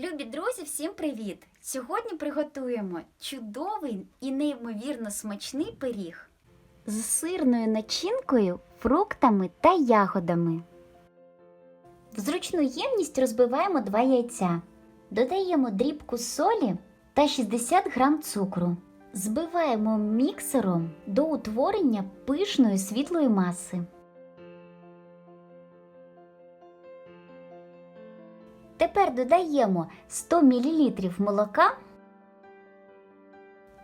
Любі друзі, всім привіт! Сьогодні приготуємо чудовий і неймовірно смачний пиріг з сирною начинкою, фруктами та ягодами. В зручну ємність розбиваємо 2 яйця, додаємо дрібку солі та 60 г цукру. Збиваємо міксером до утворення пишної світлої маси. Тепер додаємо 100 мл молока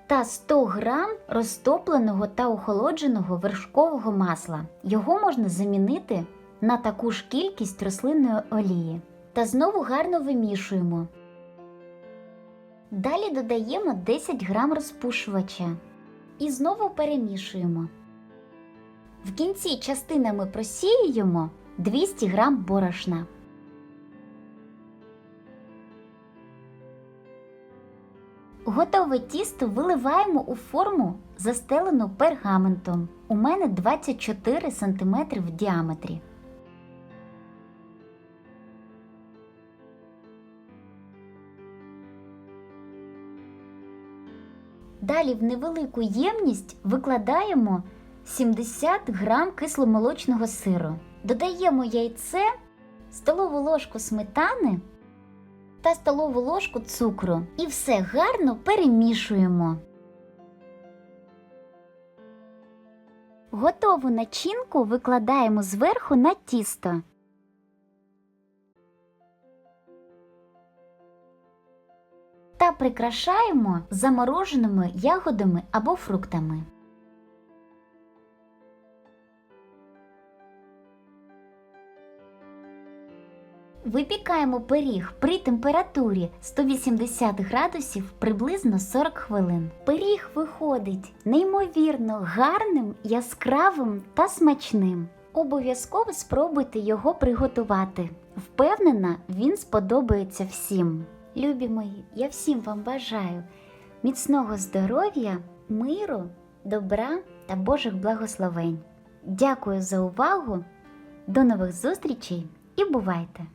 та 100 г розтопленого та охолодженого вершкового масла. Його можна замінити на таку ж кількість рослинної олії. Та знову гарно вимішуємо. Далі додаємо 10 г розпушувача і знову перемішуємо. В кінці частинами просіюємо 200 г борошна. Готове тісто виливаємо у форму, застелену пергаментом. У мене 24 см в діаметрі. Далі в невелику ємність викладаємо 70 г кисломолочного сиру. Додаємо яйце, столову ложку сметани та столову ложку цукру. І все гарно перемішуємо. Готову начинку викладаємо зверху на тісто. Та прикрашаємо замороженими ягодами або фруктами. Випікаємо пиріг при температурі 180 градусів приблизно 40 хвилин. Пиріг виходить неймовірно гарним, яскравим та смачним. Обов'язково спробуйте його приготувати. Впевнена, він сподобається всім. Любі мої, я всім вам бажаю міцного здоров'я, миру, добра та Божих благословень. Дякую за увагу. До нових зустрічей і бувайте!